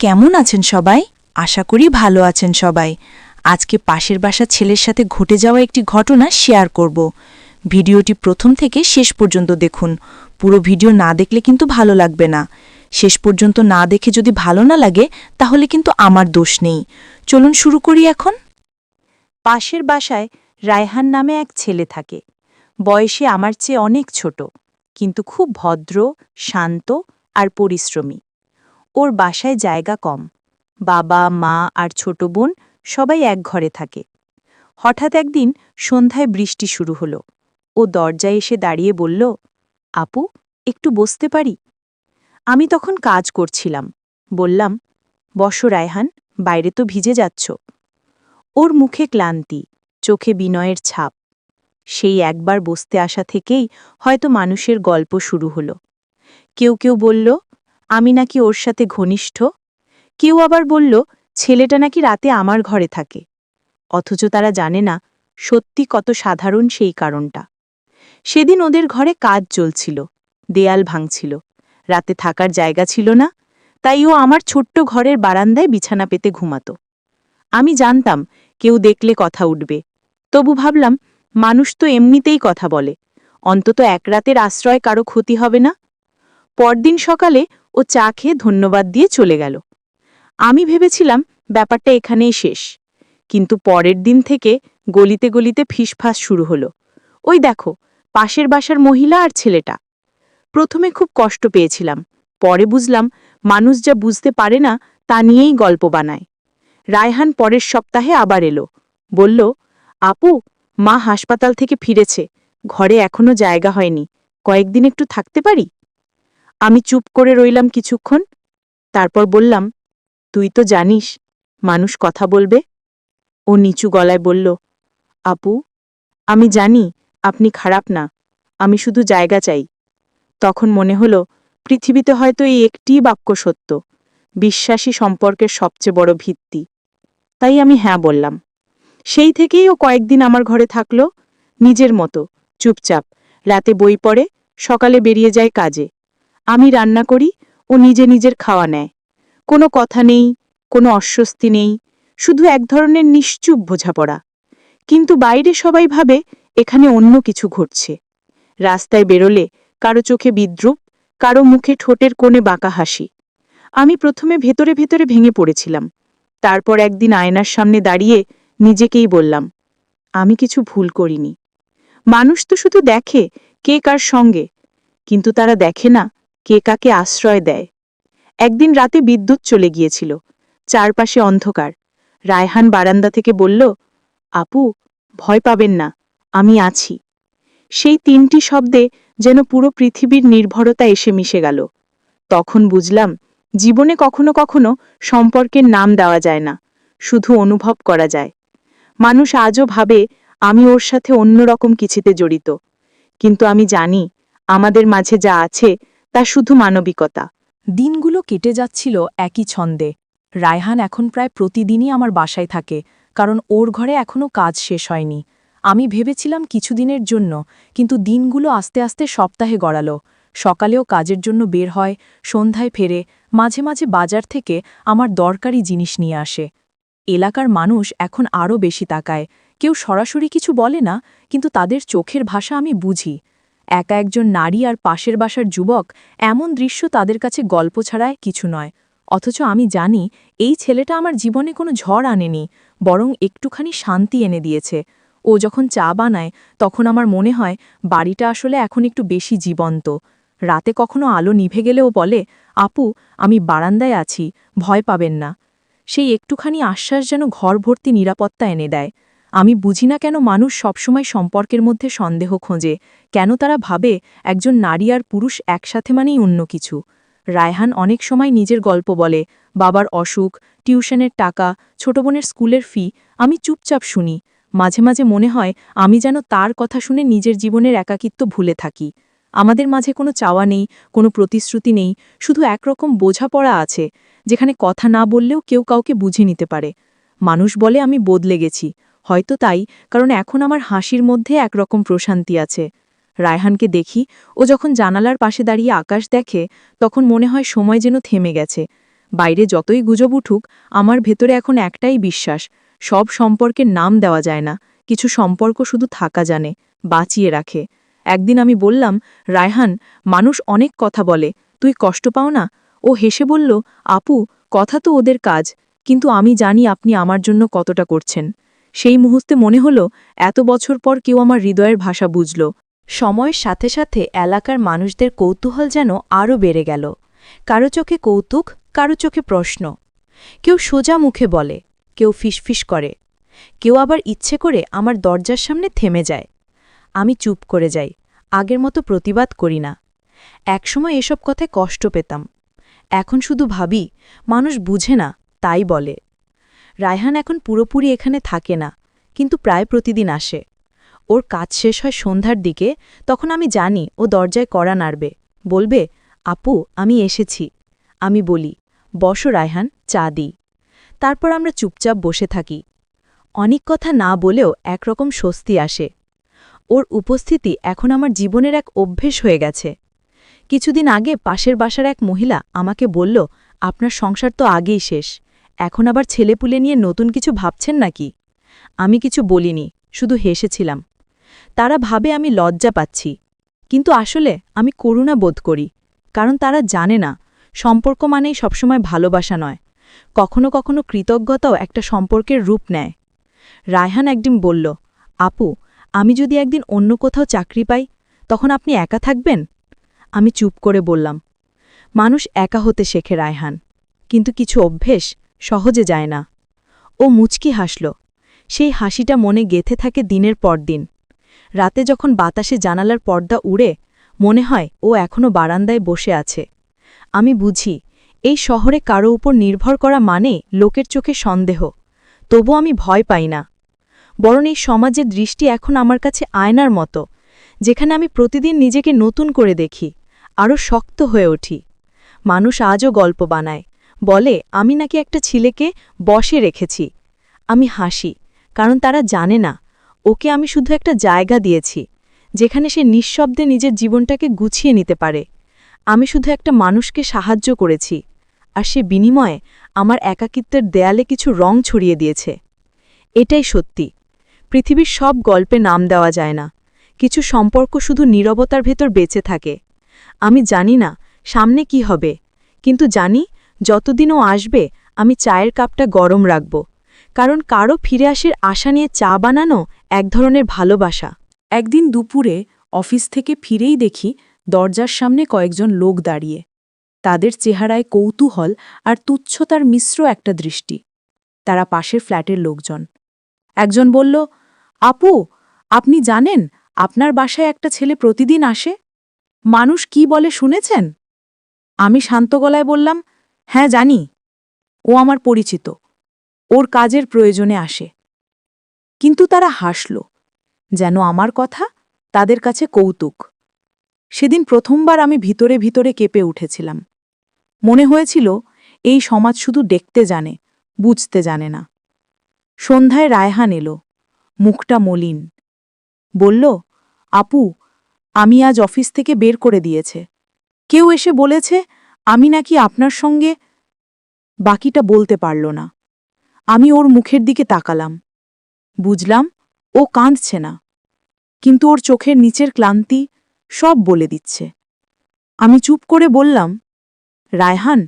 কেমন আছেন সবাই? আশা করি ভালো আছেন সবাই। আজকে পাশের বাসা ছেলের সাথে ঘটে যাওয়া একটি ঘটনা শেয়ার করব। ভিডিওটি প্রথম থেকে শেষ পর্যন্ত দেখুন। পুরো ভিডিও না দেখলে কিন্তু ভালো লাগবে না। শেষ পর্যন্ত না দেখে যদি ভালো না লাগে, তাহলে কিন্তু আমার দোষ নেই। চলুন শুরু করি এখন। পাশের বাসায় রায়হান নামে এক ছেলে থাকে। বয়সে আমার চেয়ে অনেক ছোট, কিন্তু খুব ভদ্র, শান্ত আর পরিশ্রমী। ওর বাসায় জায়গা কম। বাবা, মা আর ছোট বোন সবাই এক ঘরে থাকে। হঠাৎ একদিন সন্ধ্যায় বৃষ্টি শুরু হলো। ও দরজায় এসে দাঁড়িয়ে বলল, আপু, একটু বসতে পারি? আমি তখন কাজ করছিলাম। বললাম, বসো রায়হান, বাইরে তো ভিজে যাচ্ছ। ওর মুখে ক্লান্তি, চোখে বিনয়ের ছাপ। সেই একবার বসতে আসা থেকেই হয়তো মানুষের গল্প শুরু হলো। কেউ কেউ বলল আমি নাকি ওর সাথে ঘনিষ্ঠ? কেউ আবার বলল, ছেলেটা নাকি রাতে আমার ঘরে থাকে। অথচ তারা জানে না, সত্যি কত সাধারণ সেই কারণটা। সেদিন ওদের ঘরে কাজ চলছিল, দেয়াল ভাঙছিল, রাতে থাকার জায়গা ছিল না, তাই ও আমার ছোট্ট ঘরের বারান্দায় বিছানা পেতে ঘুমাত। আমি জানতাম, কেউ দেখলে কথা উঠবে। তবু ভাবলাম, মানুষ তো এমনিতেই কথা বলে, অন্তত এক রাতের আশ্রয় কারও ক্ষতি হবে না। পরদিন সকালে ও চা খেয়ে ধন্যবাদ দিয়ে চলে গেল। আমি ভেবেছিলাম ব্যাপারটা এখানেই শেষ। কিন্তু পরের দিন থেকে গলিতে গলিতে ফিসফাস শুরু হলো। ওই দেখো, পাশের বাসার মহিলা আর ছেলেটা। প্রথমে খুব কষ্ট পেয়েছিলাম। পরে বুঝলাম মানুষ যা বুঝতে পারে না তা নিয়েই গল্প বানায়। রায়হান পরের সপ্তাহে আবার এলো। বলল, আপু, মা হাসপাতাল থেকে ফিরেছে। ঘরে এখনও জায়গা হয়নি। কয়েকদিন একটু থাকতে পারি? আমি চুপ করে রইলাম কিছুক্ষণ। তারপর বললাম, তুই তো জানিস, মানুষ কথা বলবে? ও নিচু গলায় বলল, আপু, আমি জানি আপনি খারাপ না, আমি শুধু জায়গা চাই। তখন মনে হলো, পৃথিবীতে হয়তো এই একটিই বাক্য সত্য, বিশ্বাসী সম্পর্কের সবচেয়ে বড় ভিত্তি। তাই আমি হ্যাঁ বললাম। সেই থেকেই ও কয়েকদিন আমার ঘরে থাকল, নিজের মতো, চুপচাপ, রাতে বই পড়ে, সকালে বেরিয়ে যায় কাজে। আমি রান্না করি, ও নিজে নিজের খাওয়া নেয়। কোনো কথা নেই, কোনো অস্বস্তি নেই, শুধু এক ধরনের নিশ্চুপ বোঝাপড়া। কিন্তু বাইরে সবাই ভাবে এখানে অন্য কিছু ঘটছে। রাস্তায় বেরোলে কারও চোখে বিদ্রুপ, কারও মুখে ঠোঁটের কোণে বাঁকা হাসি। আমি প্রথমে ভেতরে ভেতরে ভেঙে পড়েছিলাম। তারপর একদিন আয়নার সামনে দাঁড়িয়ে নিজেকেই বললাম, আমি কিছু ভুল করিনি। মানুষ তো শুধু দেখে কে কার সঙ্গে, কিন্তু তারা দেখে না কে কাকে আশ্রয় দেয়। একদিন রাতে বিদ্যুৎ চলে গিয়েছিল। চারপাশে অন্ধকার। রায়হান বারান্দা থেকে বলল, আপু, ভয় পাবেন না, আমি আছি। সেই তিনটি শব্দে যেন পুরো পৃথিবীর নির্ভরতা এসে মিশে গেল। তখন বুঝলাম, জীবনে কখনো কখনো সম্পর্কের নাম দেওয়া যায় না, শুধু অনুভব করা যায়। মানুষ আজও ভাবে, আমি ওর সাথে অন্যরকম কিছুতে জড়িত। কিন্তু আমি জানি, আমাদের মাঝে যা আছে তা শুধু মানবিকতা। দিনগুলো কেটে যাচ্ছিল একই ছন্দে। রায়হান এখন প্রায় প্রতিদিনই আমার বাসায় থাকে, কারণ ওর ঘরে এখনও কাজ শেষ হয়নি। আমি ভেবেছিলাম কিছুদিনের জন্য, কিন্তু দিনগুলো আস্তে আস্তে সপ্তাহে গড়ালো। সকালেও কাজের জন্য বের হয়, সন্ধ্যায় ফেরে, মাঝে মাঝে বাজার থেকে আমার দরকারি জিনিস নিয়ে আসে। এলাকার মানুষ এখন আরও বেশি তাকায়। কেউ সরাসরি কিছু বলে না, কিন্তু তাদের চোখের ভাষা আমি বুঝি। একা একজন নারী আর পাশের বাসার যুবক এমন দৃশ্য তাদের কাছে গল্প ছাড়ায় কিছু নয়। অথচ আমি জানি এই ছেলেটা আমার জীবনে কোনো ঝড় আনেনি, বরং একটুখানি শান্তি এনে দিয়েছে। ও যখন চা বানায়, তখন আমার মনে হয় বাড়িটা আসলে এখন একটু বেশি জীবন্ত। রাতে কখনো আলো নিভে গেলেও বলে, আপু, আমি বারান্দায় আছি, ভয় পাবেন না। সেই একটুখানি আশ্বাস যেন ঘর ভর্তি নিরাপত্তা এনে দেয়। আমি বুঝি না কেন মানুষ সবসময় সম্পর্কের মধ্যে সন্দেহ খোঁজে। কেন তারা ভাবে একজন নারী আর পুরুষ একসাথে মানেই অন্য কিছু? রায়হান অনেক সময় নিজের গল্প বলে, বাবার অসুখ, টিউশনের টাকা, ছোট বোনের স্কুলের ফি, আমি চুপচাপ শুনি। মাঝে মাঝে মনে হয় আমি যেন তার কথা শুনে নিজের জীবনের একাকিত্ব ভুলে থাকি। আমাদের মাঝে কোনো চাওয়া নেই, কোনো প্রতিশ্রুতি নেই, শুধু একরকম বোঝাপড়া আছে, যেখানে কথা না বললেও কেউ কাউকে বুঝে নিতে পারে। মানুষ বলে, আমি বদলে গেছি। হয়তো তাই, কারণ এখন আমার হাসির মধ্যে একরকম প্রশান্তি আছে। রায়হানকে দেখি, ও যখন জানালার পাশে দাঁড়িয়ে আকাশ দেখে, তখন মনে হয় সময় যেন থেমে গেছে। বাইরে যতই গুজব উঠুক, আমার ভেতরে এখন একটাই বিশ্বাস, সব সম্পর্কের নাম দেওয়া যায় না, কিছু সম্পর্ক শুধু থাকা জানে, বাঁচিয়ে রাখে। একদিন আমি বললাম, রায়হান, মানুষ অনেক কথা বলে, তুই কষ্ট পাও না? ও হেসে বলল, আপু, কথা তো ওদের কাজ, কিন্তু আমি জানি আপনি আমার জন্য কতটা করছেন। সেই মুহূর্তে মনে হলো, এত বছর পর কেউ আমার হৃদয়ের ভাষা বুঝল। সময়ের সাথে সাথে এলাকার মানুষদের কৌতূহল যেন আরও বেড়ে গেল। কারও চোখে কৌতুক, কারও চোখে প্রশ্ন। কেউ সোজা মুখে বলে, কেউ ফিসফিস করে। কেউ আবার ইচ্ছে করে আমার দরজার সামনে থেমে যায়। আমি চুপ করে যাই, আগের মতো প্রতিবাদ করি না। একসময় এসব কথায় কষ্ট পেতাম। এখন শুধু ভাবি, মানুষ বুঝে না, তাই বলে। রায়হান এখন পুরোপুরি এখানে থাকে না, কিন্তু প্রায় প্রতিদিন আসে। ওর কাজ শেষ হয় সন্ধ্যার দিকে, তখন আমি জানি ও দরজায় কড়া নাড়বে। বলবে, আপু, আমি এসেছি। আমি বলি, বসো রায়হান, চা দিই। তারপর আমরা চুপচাপ বসে থাকি। অনেক কথা না বলেও একরকম স্বস্তি আসে। ওর উপস্থিতি এখন আমার জীবনের এক অভ্যেস হয়ে গেছে। কিছুদিন আগে পাশের বাসার এক মহিলা আমাকে বলল, আপনার সংসার তো আগেই শেষ। এখন আবার ছেলেপুলে নিয়ে নতুন কিছু ভাবছেন নাকি? আমি কিছু বলিনি, শুধু হেসেছিলাম। তারা ভাবে আমি লজ্জা পাচ্ছি। কিন্তু আসলে আমি করুণা বোধ করি, কারণ তারা জানে না, সম্পর্ক মানেই সবসময় ভালোবাসা নয়। কখনো কখনো কৃতজ্ঞতাও একটা সম্পর্কের রূপ নেয়। রায়হান একদিন বলল, আপু, আমি যদি একদিন অন্য কোথাও চাকরি পাই, তখন আপনি একা থাকবেন? আমি চুপ করে বললাম, মানুষ একা হতে শেখে রায়হান। কিন্তু কিছু অভ্যেস সহজে যায় না। ও মুচকি হাসল। সেই হাসিটা মনে গেথে থাকে দিনের পর দিন। রাতে যখন বাতাসে জানালার পর্দা উড়ে, মনে হয় ও এখনও বারান্দায় বসে আছে। আমি বুঝি, এই শহরে কারও উপর নির্ভর করা মানে লোকের চোখে সন্দেহ। তবু আমি ভয় পাই না। বরং এই সমাজের দৃষ্টি এখন আমার কাছে আয়নার মতো, যেখানে আমি প্রতিদিন নিজেকে নতুন করে দেখি, আরও শক্ত হয়ে উঠি। মানুষ আজও গল্প বানায়। বলে, আমি নাকি একটা ছেলেকে বসে রেখেছি। আমি হাসি, কারণ তারা জানে না। ওকে আমি শুধু একটা জায়গা দিয়েছি, যেখানে সে নিঃশব্দে নিজের জীবনটাকে গুছিয়ে নিতে পারে। আমি শুধু একটা মানুষকে সাহায্য করেছি, আর সে বিনিময়ে আমার একাকিত্বের দেয়ালে কিছু রং ছড়িয়ে দিয়েছে। এটাই সত্যি। পৃথিবীর সব গল্পে নাম দেওয়া যায় না। কিছু সম্পর্ক শুধু নীরবতার ভেতর বেঁচে থাকে। আমি জানি না সামনে কি হবে, কিন্তু জানি যতদিন ও আসবে, আমি চায়ের কাপটা গরম রাখব। কারণ কারও ফিরে আসার আশা নিয়ে চা বানানো এক ধরনের ভালোবাসা। একদিন দুপুরে অফিস থেকে ফিরেই দেখি দরজার সামনে কয়েকজন লোক দাঁড়িয়ে। তাদের চেহারায় কৌতূহল আর তুচ্ছতার মিশ্র একটা দৃষ্টি। তারা পাশের ফ্ল্যাটের লোকজন। একজন বলল, আপু, আপনি জানেন আপনার বাসায় একটা ছেলে প্রতিদিন আসে? মানুষ কি বলে শুনেছেন? আমি শান্ত গলায় বললাম হ্যাঁ জানি। ও আমার পরিচিত। ওর কাজের প্রয়োজনে আসে। কিন্তু তারা হাসল, যেন আমার কথা তাদের কাছে কৌতুক। সেদিন প্রথমবার আমি ভিতরে ভিতরে কেঁপে উঠেছিলাম। মনে হয়েছিল, এই সমাজ শুধু দেখতে জানে, বুঝতে জানে না। সন্ধ্যায় রায়হান এলো, মুখটা মলিন। বলল, আপু, আমি আজ অফিস থেকে বের করে দিয়েছে। কেউ এসে বলেছে আমি নাকি আপনার সঙ্গে বাকিটা বলতে পারল না। আমি ওর মুখের দিকে তাকালাম। বুঝলাম, ও কাঁদছে না। কিন্তু ওর চোখের নিচের ক্লান্তি সব বলে দিচ্ছে। আমি চুপ করে বললাম, রায়হান,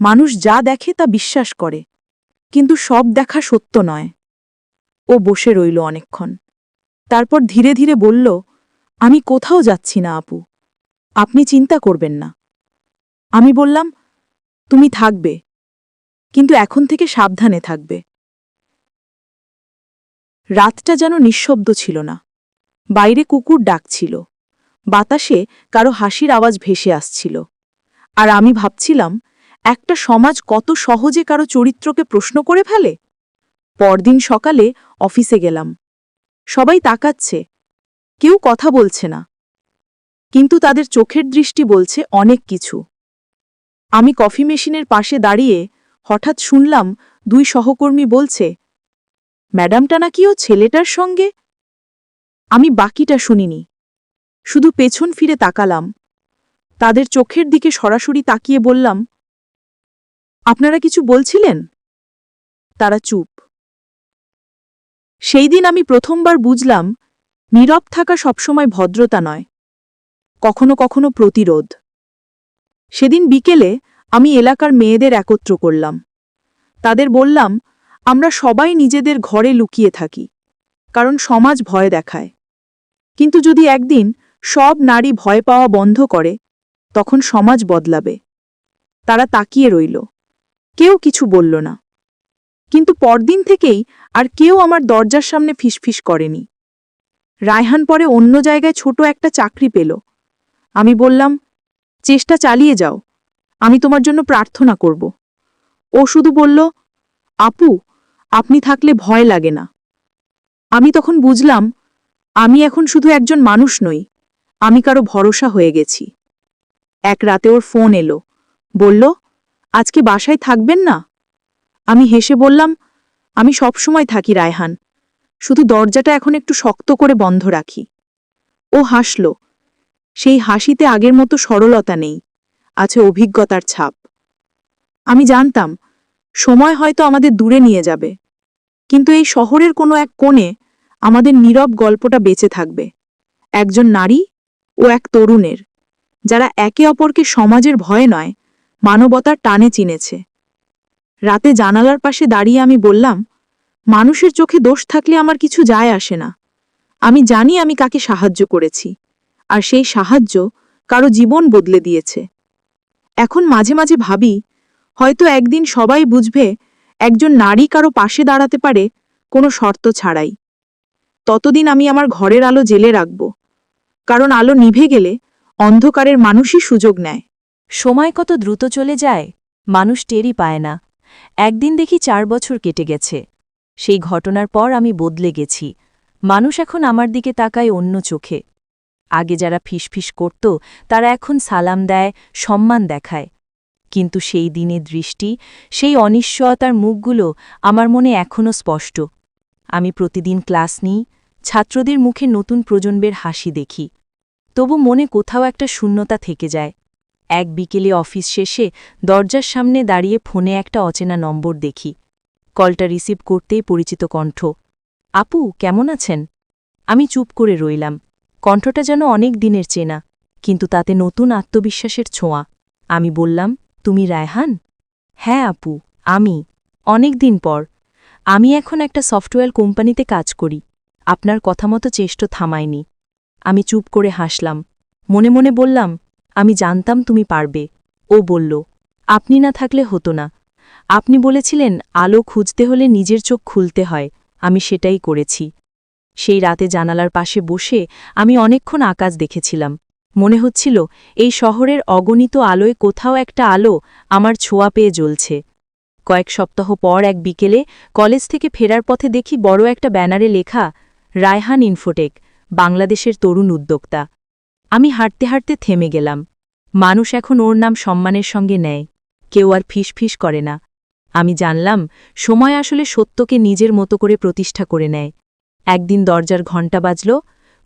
মানুষ যা দেখে তা বিশ্বাস করে, কিন্তু সব দেখা সত্য নয়। ও বসে রইল অনেকক্ষণ। তারপর ধীরে ধীরে বলল, আমি কোথাও যাচ্ছি না আপু। আপনি চিন্তা করবেন না। আমি বললাম, তুমি থাকবে, কিন্তু এখন থেকে সাবধানে থাকবে। রাতটা যেন নিঃশব্দ ছিল না। বাইরে কুকুর ডাকছিল বাতাসে কারও হাসির আওয়াজ ভেসে আসছিল। আর আমি ভাবছিলাম, একটা সমাজ কত সহজে কারও চরিত্রকে প্রশ্ন করে ফেলে? পরদিন সকালে অফিসে গেলাম। সবাই তাকাচ্ছে। কেউ কথা বলছে না। কিন্তু তাদের চোখের দৃষ্টি বলছে অনেক কিছু। আমি কফি মেশিনের পাশে দাঁড়িয়ে হঠাৎ শুনলাম দুই সহকর্মী বলছে, ম্যাডামটা নাকি ও ছেলেটার সঙ্গে? আমি বাকিটা শুনিনি। শুধু পেছন ফিরে তাকালাম। তাদের চোখের দিকে সরাসরি তাকিয়ে বললাম, আপনারা কিছু বলছিলেন? তারা চুপ। সেই দিন আমি প্রথমবার বুঝলাম, নীরব থাকা সবসময় ভদ্রতা নয়, কখনো কখনো প্রতিরোধ। সেদিন বিকেলে আমি এলাকার মেয়েদের একত্র করলাম। তাদের বললাম, আমরা সবাই নিজেদের ঘরে লুকিয়ে থাকি, কারণ সমাজ ভয় দেখায়। কিন্তু যদি একদিন সব নারী ভয় পাওয়া বন্ধ করে, তখন সমাজ বদলাবে। তারা তাকিয়ে রইল। কেউ কিছু বলল না। কিন্তু পরদিন থেকেই আর কেউ আমার দরজার সামনে ফিসফিস করেনি। রায়হান পরে অন্য জায়গায় ছোট একটা চাকরি পেল। আমি বললাম চেষ্টা চালিয়ে যাও। আমি তোমার জন্য প্রার্থনা করব। ও শুধু বলল, আপু, আপনি থাকলে ভয় লাগে না। আমি তখন বুঝলাম, আমি এখন শুধু একজন মানুষ নই, আমি কারও ভরসা হয়ে গেছি। এক রাতে ওর ফোন এলো, বলল, আজকে বাসায় থাকবেন না? আমি হেসে বললাম, আমি সবসময় থাকি, রায়হান। শুধু দরজাটা এখন একটু শক্ত করে বন্ধ রাখি। ও হাসল সেই হাসিতে আগের মতো সরলতা নেই, আছে অভিজ্ঞতার ছাপ। আমি জানতাম, সময় হয়তো আমাদের দূরে নিয়ে যাবে, কিন্তু এই শহরের কোনো এক কোণে আমাদের নীরব গল্পটা বেঁচে থাকবে। একজন নারী ও এক তরুণের, যারা একে অপরকে সমাজের ভয়ে নয়, মানবতার টানে চিনেছে। রাতে জানালার পাশে দাঁড়িয়ে আমি বললাম, মানুষের চোখে দোষ থাকলে আমার কিছু যায় আসে না। আমি জানি আমি কাকে সাহায্য করেছি। আর সেই সাহায্য কারও জীবন বদলে দিয়েছে। এখন মাঝে মাঝে ভাবি, হয়তো একদিন সবাই বুঝবে একজন নারী কারও পাশে দাঁড়াতে পারে কোনো শর্ত ছাড়াই। ততদিন আমি আমার ঘরের আলো জেলে রাখব, কারণ আলো নিভে গেলে অন্ধকারের মানুষই সুযোগ নেয়। সময় কত দ্রুত চলে যায়, মানুষ টেরই পায় না। একদিন দেখি চার বছর কেটে গেছে, সেই ঘটনার পর আমি বদলে গেছি। মানুষ এখন আমার দিকে তাকায় অন্য চোখে। আগে যারা ফিসফিস করত, তারা এখন সালাম দেয়, সম্মান দেখায়। কিন্তু সেই দিনের দৃষ্টি, সেই অনিশ্চয়তার মুখগুলো আমার মনে এখনও স্পষ্ট। আমি প্রতিদিন ক্লাস নিই, ছাত্রদের মুখে নতুন প্রজন্মের হাসি দেখি। তবু মনে কোথাও একটা শূন্যতা থেকে যায়। এক বিকেলে অফিস শেষে দরজার সামনে দাঁড়িয়ে ফোনে একটা অচেনা নম্বর দেখি। কলটা রিসিভ করতেই পরিচিত কণ্ঠ, আপু, কেমন আছেন? আমি চুপ করে রইলাম। কণ্ঠটা যেন অনেক দিনের চেনা, কিন্তু তাতে নতুন আত্মবিশ্বাসের ছোঁয়া। আমি বললাম, তুমি রায়হান? হ্যাঁ আপু, আমি। অনেক দিন পর। আমি এখন একটা সফটওয়্যার কোম্পানিতে কাজ করি। আপনার কথা মতো চেষ্ট থামায়নি। আমি চুপ করে হাসলাম। মনে মনে বললাম, আমি জানতাম তুমি পারবে। ও বলল, আপনি না থাকলে হতো না। আপনি বলেছিলেন, আলো খুঁজতে হলে নিজের চোখ খুলতে হয়। আমি সেটাই করেছি। সেই রাতে জানালার পাশে বসে আমি অনেকক্ষণ আকাশ দেখেছিলাম। মনে হচ্ছিল, এই শহরের অগণিত আলোয় কোথাও একটা আলো আমার ছোঁয়া পেয়ে জ্বলছে। কয়েক সপ্তাহ পর এক বিকেলে কলেজ থেকে ফেরার পথে দেখি বড় একটা ব্যানারে লেখা, রায়হান ইনফোটেক, বাংলাদেশের তরুণ উদ্যোক্তা। আমি হাঁটতে হাঁটতে থেমে গেলাম। মানুষ এখন ওর নাম সম্মানের সঙ্গে নেয়। কেউ আর ফিস ফিস করে না। আমি জানলাম, সময় আসলে সত্যকে নিজের মতো করে প্রতিষ্ঠা করে নেয়। একদিন দরজার ঘণ্টা বাজল,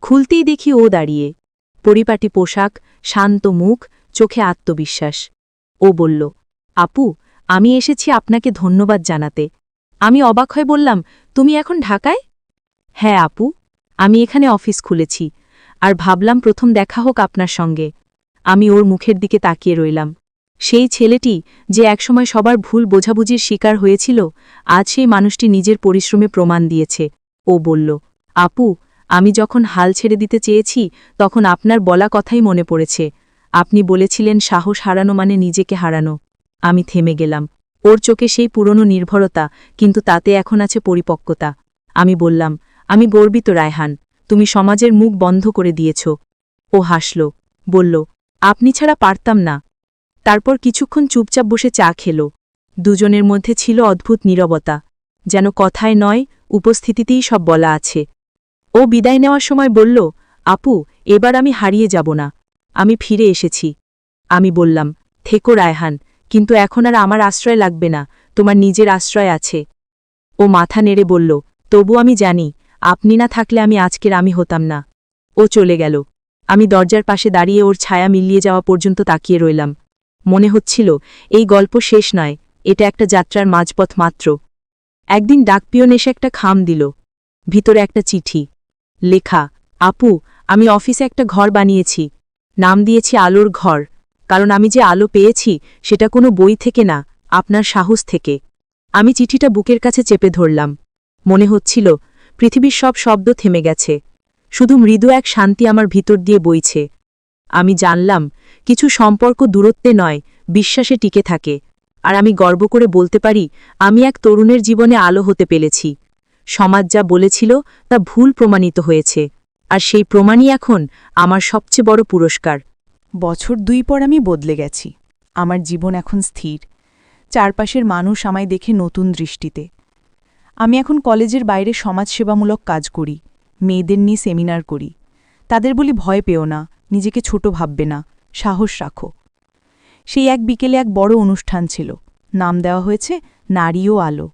খুলতেই দেখি ও দাঁড়িয়ে। পরিপাটি পোশাক, শান্ত মুখ, চোখে আত্মবিশ্বাস। ও বলল, আপু, আমি এসেছি আপনাকে ধন্যবাদ জানাতে। আমি অবাক হয়ে বললাম, তুমি এখন ঢাকায়? হ্যাঁ আপু। আমি এখানে অফিস খুলেছি, আর ভাবলাম প্রথম দেখা হোক আপনার সঙ্গে। আমি ওর মুখের দিকে তাকিয়ে রইলাম। সেই ছেলেটি যে একসময় সবার ভুল বোঝাবুঝির শিকার হয়েছিল, আজ সেই মানুষটি নিজের পরিশ্রমে প্রমাণ দিয়েছে। ও বলল, আপু, আমি যখন হাল ছেড়ে দিতে চেয়েছি, তখন আপনার বলা কথাই মনে পড়েছে। আপনি বলেছিলেন সাহস হারানো মানে নিজেকে হারানো। আমি থেমে গেলাম। ওর চোখে সেই পুরনো নির্ভরতা, কিন্তু তাতে এখন আছে পরিপক্কতা। আমি বললাম, আমি গর্বিত, রায়হান। তুমি সমাজের মুখ বন্ধ করে দিয়েছ। ও হাসল, বলল, আপনি ছাড়া পারতাম না। তারপর কিছুক্ষণ চুপচাপ বসে চা খেল। দুজনের মধ্যে ছিল অদ্ভুত নীরবতা। যেন কথায় নয় উপস্থিতিতেই সব বলা আছে। ও বিদায় নেওয়ার সময় বলল, আপু, এবার আমি হারিয়ে যাব না। আমি ফিরে এসেছি। আমি বললাম, থেকো রায়হান, কিন্তু এখন আর আমার আশ্রয় লাগবে না, তোমার নিজের আশ্রয় আছে। ও মাথা নেড়ে বলল, তবু আমি জানি, আপনি না থাকলে আমি আজকের আমি হতাম না। ও চলে গেল। আমি দরজার পাশে দাঁড়িয়ে ওর ছায়া মিলিয়ে যাওয়া পর্যন্ত তাকিয়ে রইলাম। মনে হচ্ছিল, এই গল্প শেষ নয়, এটা একটা যাত্রার মাঝপথ মাত্র। একদিন ডাকপিয়ন এসে একটা খাম দিল। ভিতরে একটা চিঠি। লেখা, আপু, আমি অফিসে একটা ঘর বানিয়েছি। নাম দিয়েছি আলোর ঘর। কারণ আমি যে আলো পেয়েছি, সেটা কোনো বই থেকে না, আপনার সাহস থেকে। আমি চিঠিটা বুকের কাছে চেপে ধরলাম। মনে হচ্ছিল, পৃথিবীর সব শব্দ থেমে গেছে। শুধু মৃদু এক শান্তি আমার ভিতর দিয়ে বইছে। আমি জানলাম, কিছু সম্পর্ক দূরত্বে নয়, বিশ্বাসে টিকে থাকে। আর আমি গর্ব করে বলতে পারি, আমি এক তরুণের জীবনে আলো হতে পেরেছি। সমাজ যা বলেছিল, তা ভুল প্রমাণিত হয়েছে। আর সেই প্রমাণই এখন আমার সবচেয়ে বড় পুরস্কার। বছর দুই পর আমি বদলে গেছি। আমার জীবন এখন স্থির। চারপাশের মানুষ আমায় দেখে নতুন দৃষ্টিতে। আমি এখন কলেজের বাইরে সমাজসেবামূলক কাজ করি, মেয়েদের নিয়ে সেমিনার করি। তাদের বলি ভয় পেও না, নিজেকে ছোট ভাববে না, সাহস রাখো। সেই এক বিকেলে এক বড় অনুষ্ঠান ছিল। নাম দেওয়া হয়েছে নারী ও আলো।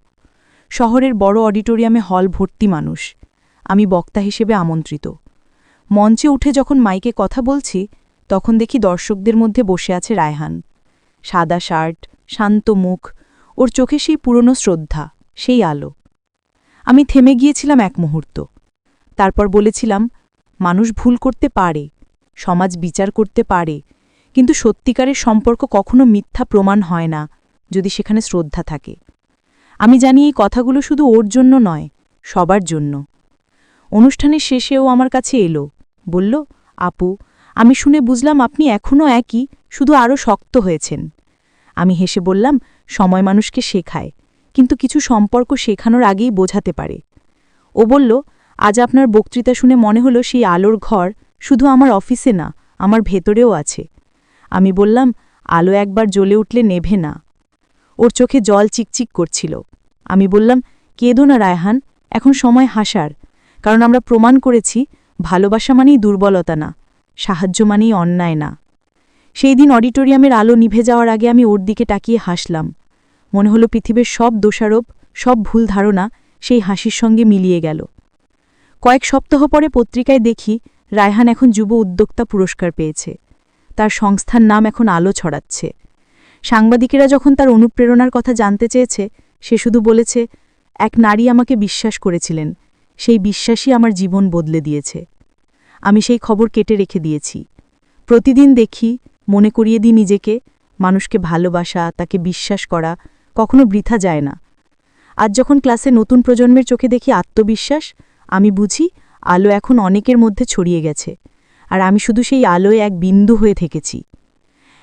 শহরের বড় অডিটোরিয়ামে হল ভর্তি মানুষ। আমি বক্তা হিসেবে আমন্ত্রিত। মঞ্চে উঠে যখন মাইকে কথা বলছি, তখন দেখি দর্শকদের মধ্যে বসে আছে রায়হান। সাদা শার্ট, শান্ত মুখ, ওর চোখে সেই পুরনো শ্রদ্ধা, সেই আলো। আমি থেমে গিয়েছিলাম এক মুহূর্ত। তারপর বলেছিলাম, মানুষ ভুল করতে পারে, সমাজ বিচার করতে পারে কিন্তু সত্যিকারের সম্পর্ক কখনো মিথ্যা প্রমাণ হয় না, যদি সেখানে শ্রদ্ধা থাকে। আমি জানি এই কথাগুলো শুধু ওর জন্য নয়, সবার জন্য। অনুষ্ঠানের শেষেও আমার কাছে এলো, বলল, আপু, আমি শুনে বুঝলাম আপনি এখনও একই, শুধু আরও শক্ত হয়েছেন। আমি হেসে বললাম, সময় মানুষকে শেখায়, কিন্তু কিছু সম্পর্ক শেখানোর আগেই বোঝাতে পারে। ও বলল, আজ আপনার বক্তৃতা শুনে মনে হলো সেই আলোর ঘর শুধু আমার অফিসে না, আমার ভেতরেও আছে। আমি বললাম, আলো একবার জ্বলে উঠলে নেভে না। ওর চোখে জল চিকচিক করছিল। আমি বললাম, কেঁদো না রায়হান, এখন সময় হাসার। কারণ আমরা প্রমাণ করেছি, ভালোবাসা মানেই দুর্বলতা না, সাহায্য মানেই অন্যায় না। সেই দিন অডিটোরিয়ামের আলো নিভে যাওয়ার আগে আমি ওর দিকে তাকিয়ে হাসলাম। মনে হলো পৃথিবীর সব দোষারোপ, সব ভুল ধারণা সেই হাসির সঙ্গে মিলিয়ে গেল। কয়েক সপ্তাহ পরে পত্রিকায় দেখি, রায়হান এখন যুব উদ্যোক্তা পুরস্কার পেয়েছে। তার সংস্থার নাম এখন আলো ছড়াচ্ছে। সাংবাদিকেরা যখন তার অনুপ্রেরণার কথা জানতে চেয়েছে, সে শুধু বলেছে, এক নারী আমাকে বিশ্বাস করেছিলেন। সেই বিশ্বাসই আমার জীবন বদলে দিয়েছে। আমি সেই খবর কেটে রেখে দিয়েছি। প্রতিদিন দেখি, মনে করিয়ে দিই নিজেকে, মানুষকে ভালোবাসা, তাকে বিশ্বাস করা, কখনো বৃথা যায় না। আজ যখন ক্লাসে নতুন প্রজন্মের চোখে দেখি আত্মবিশ্বাস, আমি বুঝি আলো এখন অনেকের মধ্যে ছড়িয়ে গেছে। আর আমি শুধু সেই আলোয় এক বিন্দু হয়ে থেকেছি।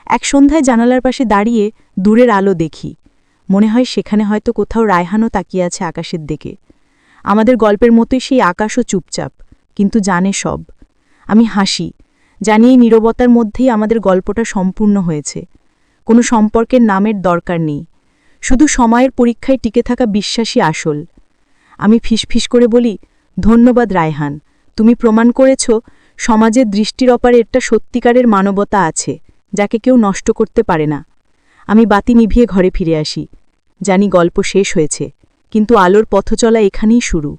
এক সন্ধ্যায় জানালার পাশে দাঁড়িয়ে দূরের আলো দেখি। মনে হয় সেখানে হয়তো কোথাও রায়হানও তাকিয়ে আছে আকাশের দিকে। আমাদের গল্পের মতোই সেই আকাশও চুপচাপ, কিন্তু জানে সব। আমি হাসি জানি এই নীরবতার মধ্যেই আমাদের গল্পটা সম্পূর্ণ হয়েছে। কোনো সম্পর্কের নামের দরকার নেই। শুধু সময়ের পরীক্ষায় টিকে থাকা বিশ্বাসী আসল। আমি ফিসফিস করে বলি, ধন্যবাদ রায়হান, তুমি প্রমাণ করেছ সমাজের দৃষ্টির অপারে একটা সত্যিকারের মানবতা আছে, যাকে কেউ নষ্ট করতে পারে না। আমি বাতি নিভিয়ে ঘরে ফিরে আসি। জানি গল্প শেষ হয়েছে, কিন্তু আলোর পথচলা এখানেই শুরু।